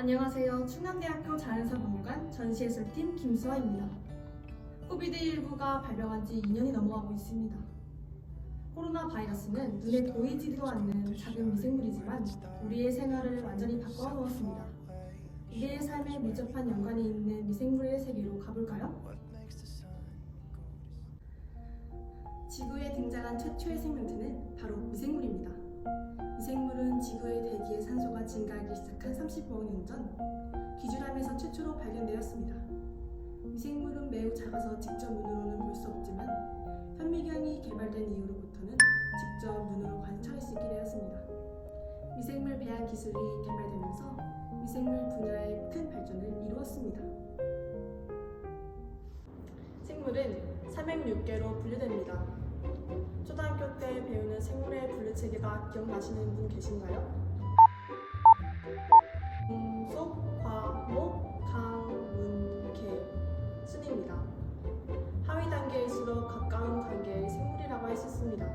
안녕하세요. 충남대학교 자연사박물관 전시해설팀 김수아입니다. 코비드19가 발병한 지 2년이 넘어가고 있습니다. 코로나 바이러스는 눈에 보이지도 않는 작은 미생물이지만 우리의 생활을 완전히 바꿔 놓았습니다. 우리의 삶에 밀접한 연관이 있는 미생물의 세계로 가볼까요? 지구에 등장한 최초의 생명체는 바로 미생물입니다. 미생물은 지구의 대기의 산소가 증가하기 시작한 30억 년 전 기주람에서 최초로 발견되었습니다. 미생물은 매우 작아서 직접 눈으로는 볼 수 없지만 현미경이 개발된 이후로부터는 직접 눈으로 관찰할 수 있게 되었습니다. 미생물 배양 기술이 개발되면서 미생물 분야의 큰 발전을 이루었습니다. 생물은 삼행육계로 분류됩니다. 초등학교 때 배우는 생물의 분류 체계가 기억나시는 분 계신가요? 공속, 과목, 강, 문, 개 순입니다. 하위 단계일수록 가까운 관계의 생물이라고 할 수 있습니다.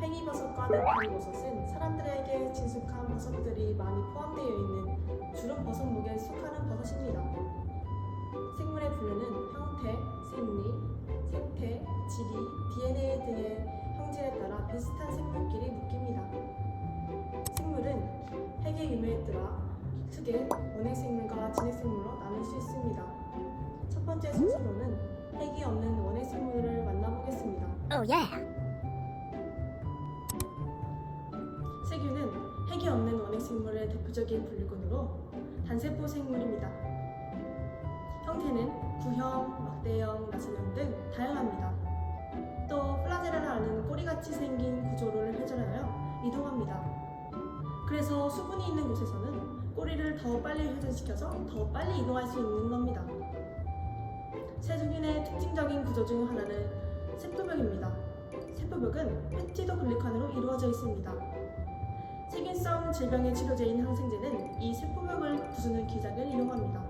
팽이버섯과 네팽이버섯은 사람들에게 친숙한 버섯들이 많이 포함되어 있는 주름 버섯 목에 속하는 버섯입니다. 비슷한 생물끼리 묶입니다. 생물은 핵의 유무에 따라 크게 원핵 생물과 진핵 생물로 나눌 수 있습니다. 첫 번째 순서로는 핵이 없는 원핵 생물을 만나보겠습니다. Oh yeah. 세균은 핵이 없는 원핵 생물의 대표적인 분류군으로 단세포 생물입니다. 형태는 구형, 막대형, 나선형 등 다양합니다. 또 플라제라라는 꼬리같이 생긴 구조를 회전하여 이동합니다. 그래서 수분이 있는 곳에서는 꼬리를 더 빨리 회전시켜서 더 빨리 이동할 수 있는 겁니다. 세균의 특징적인 구조 중 하나는 세포벽입니다. 세포벽은 펩티도글리칸으로 이루어져 있습니다. 세균성 질병의 치료제인 항생제는 이 세포벽을 부수는 기작을 이용합니다.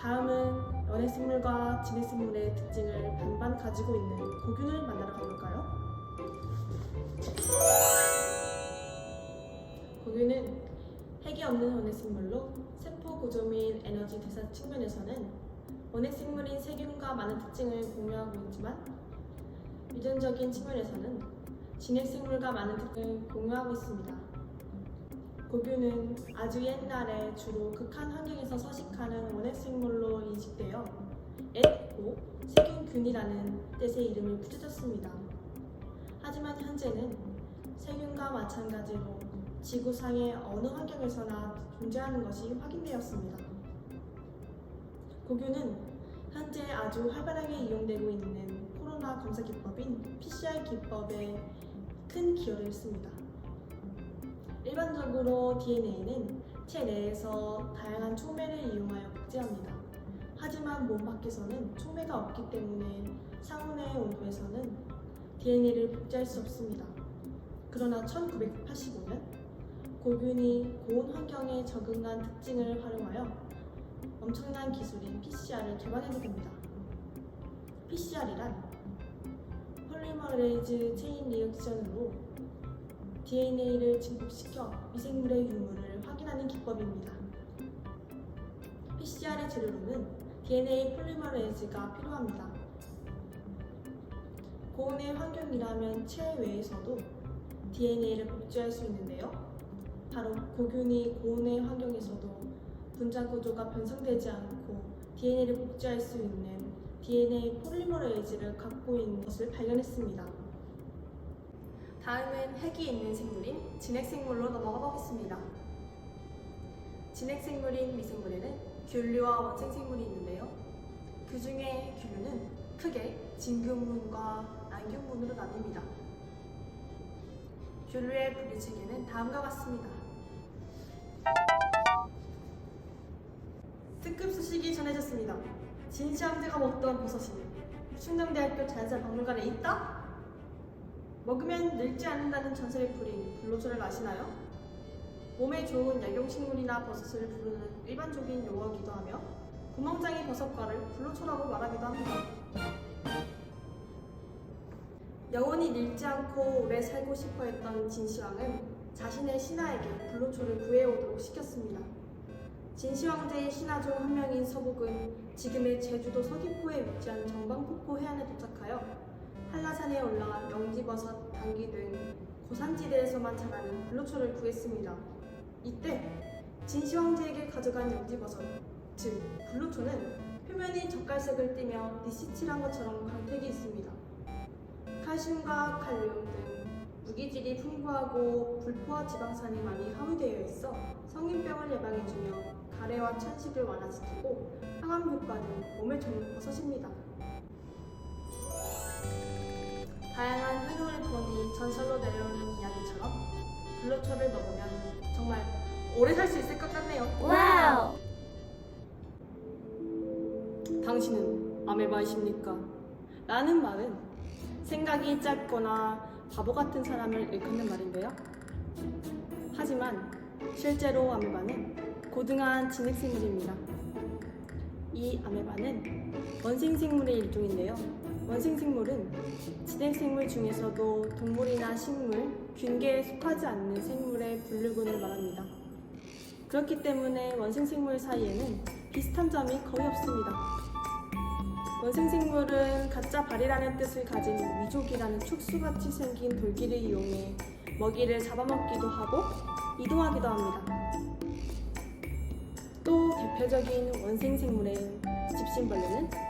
다음은 연핵생물과 진핵생물의 특징을 반반 가지고 있는 고균을 만나러 가볼까요? 고균은 핵이 없는 원핵생물로 세포 구조 및 에너지 대사 측면에서는 원핵생물인 세균과 많은 특징을 공유하고 있지만 유전적인 측면에서는 진핵생물과 많은 특징을 공유하고 있습니다. 고균은 아주 옛날에 주로 극한 환경에서 서식하는 원핵생물로 인식되어 엣고 세균균이라는 뜻의 이름을 붙여졌습니다. 하지만 현재는 세균과 마찬가지로 지구상의 어느 환경에서나 존재하는 것이 확인되었습니다. 고균은 현재 아주 활발하게 이용되고 있는 코로나 검사 기법인 PCR 기법에 큰 기여를 했습니다. 일반적으로 DNA는 체 내에서 다양한 촉매를 이용하여 복제합니다. 하지만 몸 밖에서는 촉매가 없기 때문에 상온의 온도에서는 DNA를 복제할 수 없습니다. 그러나 1985년 고균이 고온 환경에 적응한 특징을 활용하여 엄청난 기술인 PCR을 개발하게 됩니다. PCR이란 폴리머레이즈 체인 리액션으로 DNA를 증폭시켜 미생물의 유무를 확인하는 기법입니다. PCR의 재료로는 DNA 폴리머레이즈가 필요합니다. 고온의 환경이라면 체외에서도 DNA를 복제할 수 있는데요. 바로 고균이 고온의 환경에서도 분자 구조가 변성되지 않고 DNA를 복제할 수 있는 DNA 폴리머레이즈를 갖고 있는 것을 발견했습니다. 다음은 핵이 있는 생물인 진핵생물로 넘어가 보겠습니다. 진핵생물인 미생물에는 균류와 원생생물이 있는데요. 그 중에 균류는 크게 진균문과 안균문으로 나뉩니다. 균류의 분류 체계는 다음과 같습니다. 특급 소식이 전해졌습니다. 진시황제가 먹던 버섯이 충남대학교 자연사 박물관에 있다? 먹으면 늙지 않는다는 전설의 풀인 불로초를 아시나요? 몸에 좋은 약용식물이나 버섯을 부르는 일반적인 용어이기도 하며 구멍장이 버섯과를 불로초라고 말하기도 합니다. 영원히 늙지 않고 오래 살고 싶어 했던 진시황은 자신의 신하에게 불로초를 구해오도록 시켰습니다. 진시황제의 신하 중 한 명인 서복은 지금의 제주도 서귀포에 위치한 정방폭포 해안에 도착하여 한라산에 올라 영지버섯, 당귀 등 고산지대에서만 자라는 불로초를 구했습니다. 이때 진시황제에게 가져간 영지버섯, 즉 불로초는 표면이 젓갈색을 띠며 니시칠한 것처럼 광택이 있습니다. 칼슘과 칼륨 등 무기질이 풍부하고 불포화 지방산이 많이 함유되어 있어 성인병을 예방해주며 가래와 천식을 완화시키고 항암 효과는 몸에 좋은 버섯입니다. 다양한 효능을 보니 전설로 내려오는 이야기처럼 불로초를 먹으면 정말 오래 살 수 있을 것 같네요. 와우! 당신은 아메바이십니까? 라는 말은 생각이 짧거나 바보 같은 사람을 일컫는 말인데요. 하지만 실제로 아메바는 고등한 진흙생물입니다. 이 아메바는 원생생물의 일종인데요. 원생생물은 진흙생물 중에서도 동물이나 식물, 균계에 속하지 않는 생물의 분류군을 말합니다. 그렇기 때문에 원생생물 사이에는 비슷한 점이 거의 없습니다. 원생생물은 가짜 발이라는 뜻을 가진 위족이라는 촉수같이 생긴 돌기를 이용해 먹이를 잡아먹기도 하고 이동하기도 합니다. 또 대표적인 원생생물의 집신벌레는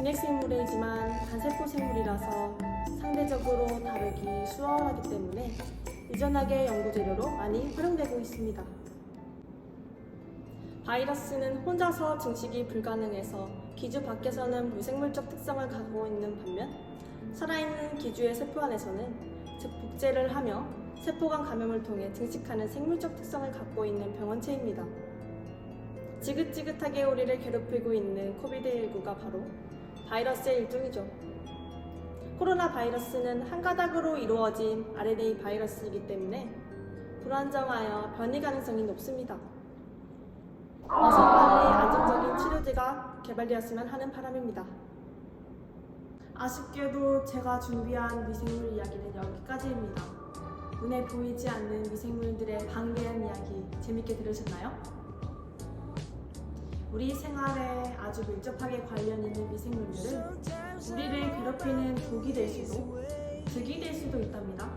진핵생물이지만 단세포 생물이라서 상대적으로 다루기 수월하기 때문에 유전학의 연구 재료로 많이 활용되고 있습니다. 바이러스는 혼자서 증식이 불가능해서 기주 밖에서는 무생물적 특성을 갖고 있는 반면 살아있는 기주의 세포 안에서는 즉 복제를 하며 세포 간 감염을 통해 증식하는 생물적 특성을 갖고 있는 병원체입니다. 지긋지긋하게 우리를 괴롭히고 있는 코비드19가 바로 바이러스의 일종이죠. 코로나 바이러스는 한 가닥으로 이루어진 RNA 바이러스이기 때문에 불안정하여 변이 가능성이 높습니다. 빨리 안정적인 치료제가 개발되었으면 하는 바람입니다. 아쉽게도 제가 준비한 미생물 이야기는 여기까지입니다. 눈에 보이지 않는 미생물들의 방대한 이야기 재밌게 들으셨나요? 우리 생활에 아주 밀접하게 관련 있는 미생물들은 우리를 괴롭히는 독이 될 수도 득이 될 수도 있답니다.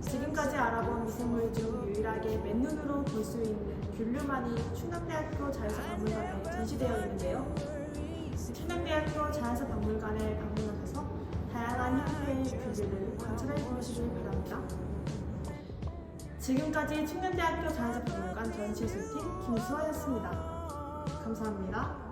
지금까지 알아본 미생물 중 유일하게 맨눈으로 볼 수 있는 귤류만이 충남대학교 자연사 박물관에 전시되어 있는데요. 충남대학교 자연사 박물관에 방문하셔서 다양한 형태의 귤류를 관찰해 보시길 바랍니다. 지금까지 충남대학교 자연사 박물관 전시술팀 김수아였습니다. 감사합니다.